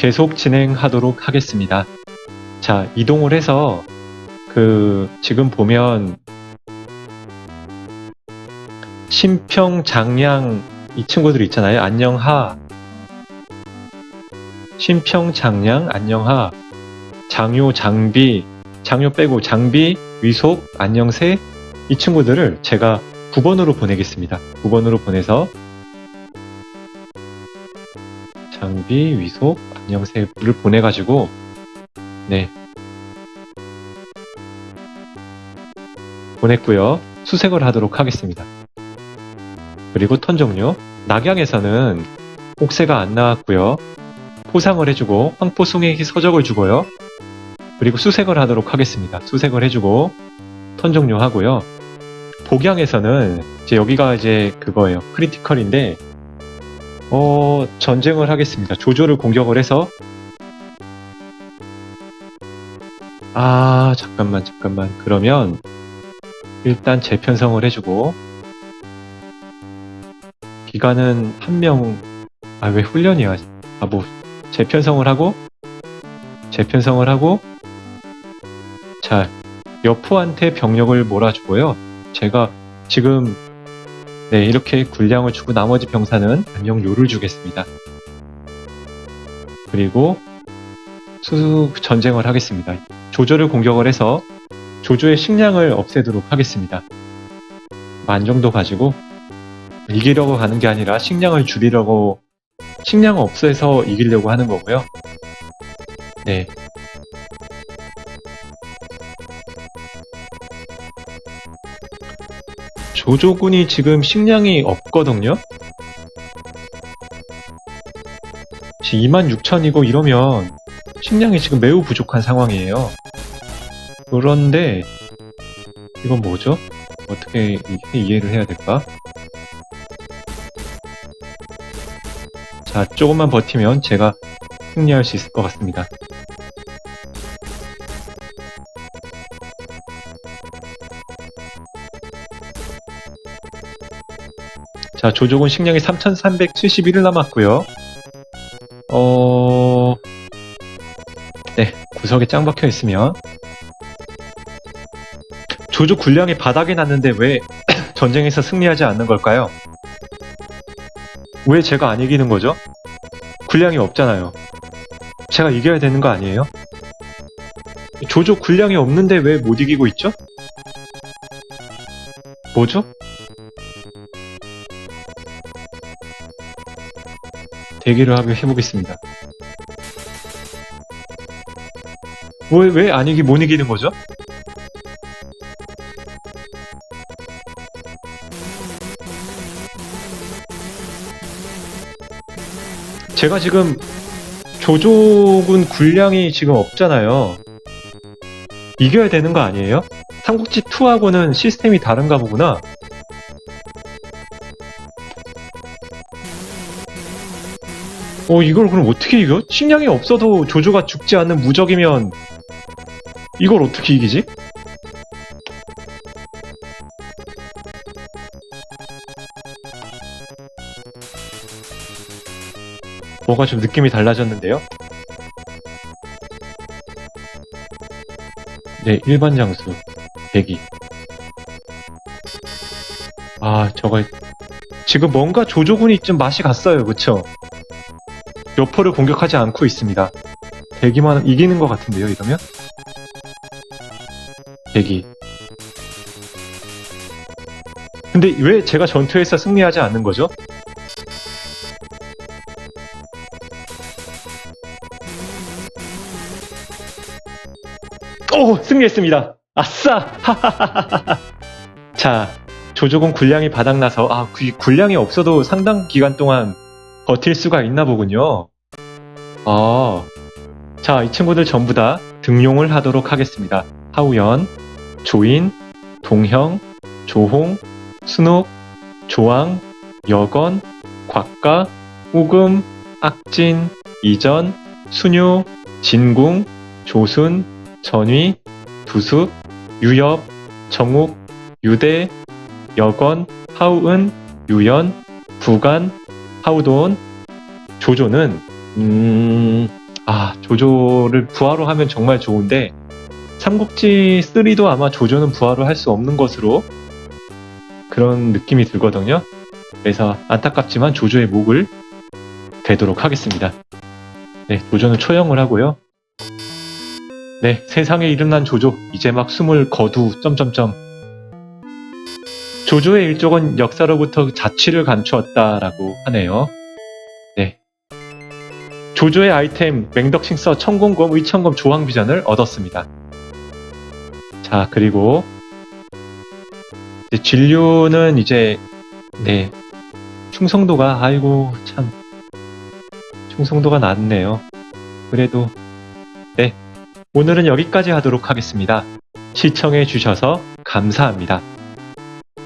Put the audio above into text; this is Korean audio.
계속 진행하도록 하겠습니다. 자, 이동을 해서 그 지금 보면 심평 장량 이 친구들 있잖아요. 안녕하 심평 장량 안녕하 장요 장비 장요 빼고 장비 위속 안녕새 이 친구들을 제가 9번으로 보내겠습니다. 9번으로 보내서 장비 위속 안녕새를 보내가지고 네 보냈고요. 수색을 하도록 하겠습니다. 그리고 턴 종료. 낙양에서는 옥새가 안 나왔고요. 포상을 해주고 황포송에게 서적을 주고요. 그리고 수색을 하도록 하겠습니다. 수색을 해주고 턴 종료하고요. 복양에서는 이제 여기가 이제 그거예요. 크리티컬인데 어 전쟁을 하겠습니다. 조조를 공격을 해서. 아 잠깐만 잠깐만. 그러면 일단 재편성을 해주고. 기간은 한 명 아 왜 훈련이야 아 뭐 재편성을 하고? 재편성을 하고? 자 여포한테 병력을 몰아주고요. 제가 지금 네 이렇게 군량을 주고 나머지 병사는 안녕료를 주겠습니다 그리고 수 전쟁을 하겠습니다 조조를 공격을 해서 조조의 식량을 없애도록 하겠습니다 만 정도 가지고 이기려고 가는 게 아니라 식량을 줄이려고 식량 없애서 이기려고 하는 거고요. 네. 조조군이 지금 식량이 없거든요. 26,000이고 이러면 식량이 지금 매우 부족한 상황이에요. 그런데 이건 뭐죠? 어떻게 이- 이해를 해야 될까? 자, 조금만 버티면 제가 승리할 수 있을 것 같습니다. 자, 조족은 식량이 3,371을 남았고요. 어... 네, 구석에 짱 박혀 있으면 조족 군량이 바닥에 났는데 왜 전쟁에서 승리하지 않는 걸까요? 왜 제가 안 이기는 거죠? 군량이 없잖아요. 제가 이겨야 되는 거 아니에요? 조조 군량이 없는데 왜 못 이기고 있죠? 뭐죠? 대기를 하게 해보겠습니다. 왜, 왜 안 이기, 못 이기는 거죠? 제가 지금 조조군 군량이 지금 없잖아요. 이겨야 되는 거 아니에요? 삼국지 2하고는 시스템이 다른가 보구나. 어, 이걸 그럼 어떻게 이겨? 식량이 없어도 조조가 죽지 않는 무적이면 이걸 어떻게 이기지? 뭐가 좀 느낌이 달라졌는데요? 네, 일반 장수. 대기. 아, 저거. 지금 뭔가 조조군이 좀 맛이 갔어요. 그쵸? 여포를 공격하지 않고 있습니다. 대기만 이기는 것 같은데요, 이러면? 대기. 근데 왜 제가 전투에서 승리하지 않는 거죠? 오 승리했습니다. 아싸. 자 조조군 군량이 바닥나서 아 그 군량이 없어도 상당 기간 동안 버틸 수가 있나 보군요. 아, 자이 친구들 전부 다 등용을 하도록 하겠습니다. 하우연, 조인, 동형, 조홍, 순옥, 조왕, 여건, 곽가, 우금, 악진, 이전, 순유, 진궁, 조순, 전위, 두숙, 유엽, 정욱, 유대, 여건, 하우은, 유연, 부간, 하우돈, 조조는 음, 아, 조조를 부하로 하면 정말 좋은데, 삼국지 3도 아마 조조는 부하로 할 수 없는 것으로 그런 느낌이 들거든요. 그래서 안타깝지만 조조의 목을 베도록 하겠습니다. 네, 조조는 초영을 하고요. 네, 세상에 일어난 조조, 이제 막 숨을 거두, 점점점. 조조의 일족은 역사로부터 자취를 감추었다라고 하네요. 네. 조조의 아이템 맹덕싱서 천공검, 의천검, 조항비전을 얻었습니다. 자, 그리고 이제 진료는 이제 네 충성도가 아이고 참 충성도가 낮네요. 그래도 네 오늘은 여기까지 하도록 하겠습니다. 시청해 주셔서 감사합니다.